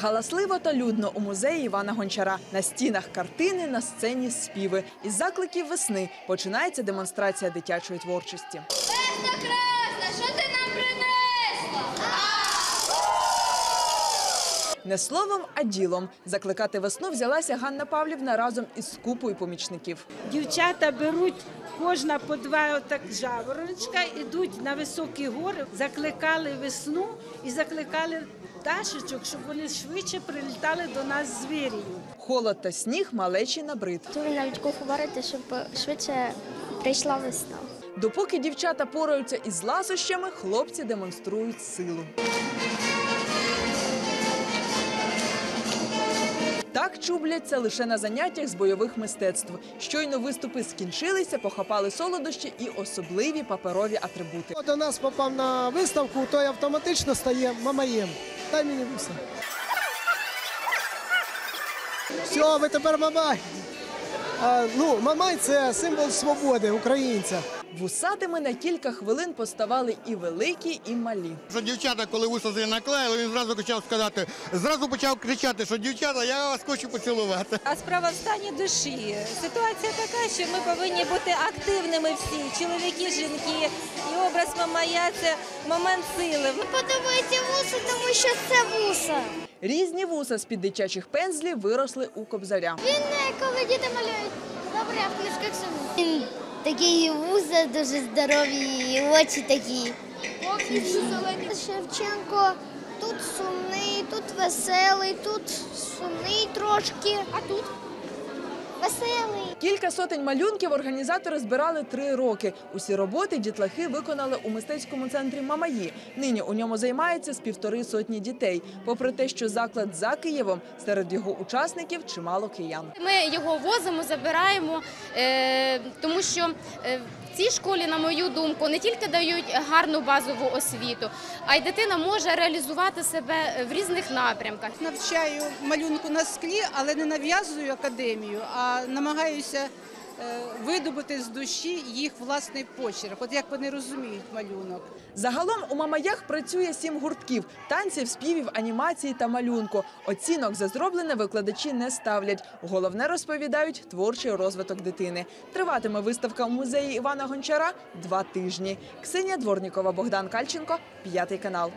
Галасливо та людно у музеї Івана Гончара. На стінах картини, на сцені співи. Із закликів весни починається демонстрація дитячої творчості. Не словом, а ділом. Закликати весну взялася Ганна Павлівна разом із купою помічників. Дівчата беруть кожна по два отак жавороночка, ідуть на високі гори, закликали весну і закликали пташечок, щоб вони швидше прилітали до нас з вірію. Холод та сніг малечі набрид. Готові навіть куховарити, щоб швидше прийшла весна. Допоки дівчата пораються із ласощами, хлопці демонструють силу. Так чубляться лише на заняттях з бойових мистецтв. Щойно виступи скінчилися, похапали солодощі і особливі паперові атрибути. Хто до нас попав на виставку, той автоматично стає мамаєм. Дай мені вуса. Все, ви тепер мамай. Ну, мамай це символ свободи українця. Вусатими на кілька хвилин поставали і великі, і малі. Що дівчата, коли вуса наклеїли, він зразу почав сказати, зразу почав кричати, що дівчата, я вас хочу поцілувати. А справа в стані душі. Ситуація така, що ми повинні бути активними всі, чоловіки, жінки. І образ Мамая – це момент сили. Подобається вуса, тому що це вуса. Різні вуса з-під дитячих пензлів виросли у кобзаря. Він не коли діти малюють. Добре, а в книжках саме. Він такий вуса дуже здорові, і очі такі. Шевченко тут сумний, тут веселий, тут сумний трошки. А тут веселий. Кілька сотень малюнків організатори збирали три роки. Усі роботи дітлахи виконали у мистецькому центрі Мамаї. Нині у ньому займається з півтори сотні дітей. Попри те, що заклад за Києвом, серед його учасників чимало киян. Ми його возимо, забираємо, е, тому що е, в цій школі, на мою думку, не тільки дають гарну базову освіту, а й дитина може реалізувати себе в різних напрямках. навчаю малюнку на склі, але не нав'язую академію, а намагаюся е, видобути з душі їх власний почерк, от як вони розуміють малюнок. Загалом у Мамаях працює сім гуртків танців, співів, анімації та малюнку. Оцінок за зроблене викладачі не ставлять. Головне розповідають творчий розвиток дитини. Триватиме виставка у музеї Івана Гончара два тижні. Ксенія Дворнікова, Богдан Кальченко, п'ятий канал.